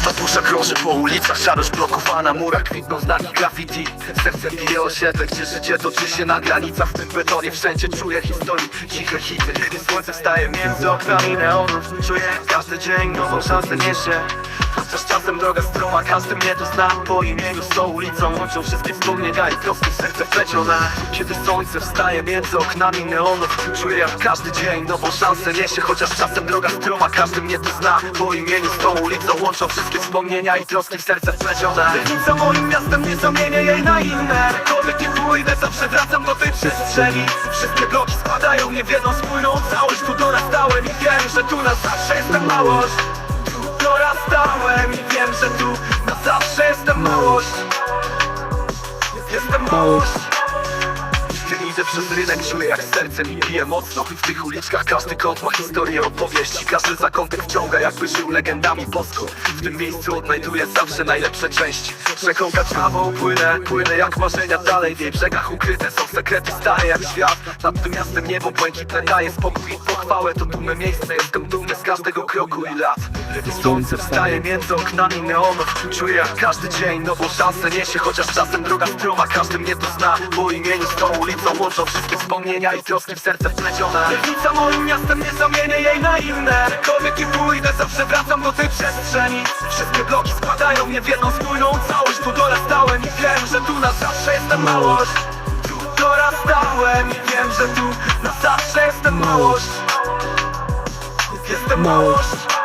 Miasta dusza krąży po ulicach, szarość blokowana, murach kwitną znaki graffiti. Serce bije osiedle, gdzie życie toczy się na granicach. W tym betonie wszędzie czuję historii, ciche hity. Gdy słońce wstaje między oknami neonów Czuję każdy dzień nową szansę niesie Chociaż czasem droga stroma, każdy mnie tu zna. Po imieniu tą ulicą łączą wszystkie wspomnienia i troski serce plecione Kiedy słońce wstaje między oknami neonów. Czuję jak każdy dzień nową szansę niesie. Chociaż czasem droga stroma, każdy mnie tu zna. Po imieniu tą ulicą łączą wszystkie wspomnienia i troski. W serce wplecione Legnica moim miastem, nie zamienię jej na inne. Jakkolwiek nie pójdę, zawsze wracam do tej przestrzeni. Wszystkie bloki składają mnie w jedną spójną całość Tu dorastałem i wiem, że tu na zawsze jestem małość wiem, że tu na zawsze jestem małość. Jestem małość przez rynek, czuję jak serce mi bije mocno. W tych uliczkach każdy kąt ma historię opowieści. Każdy zakątek wciąga jakby żył legendami boską W tym miejscu odnajduję zawsze najlepsze części. Rzeką Kaczawą płynę, płynę jak marzenia. Dalej W jej brzegach ukryte są sekrety stare jak świat. Nad tym miastem niebo błękitne daje spokój i pochwałę. To dume miejsce, jestem dumny z każdego kroku i lat. Słońce wstaje między oknami neonów Czuję jak każdy dzień nową szansę niesie. Chociaż czasem droga stroma, każdy mnie tu zna. Po imieniu z tą ulicą łączą wszystkie wspomnienia i troski w serce wplecione Legnica moim miastem, nie zamienię jej na inne. Gdziekolwiek nie pójdę, zawsze wracam do tej przestrzeni. Wszystkie bloki składają mnie w jedną spójną całość. Tu dorastałem i wiem, że tu na zawsze jestem małość. Tu dorastałem i wiem, że tu na zawsze jestem małość. Jestem małość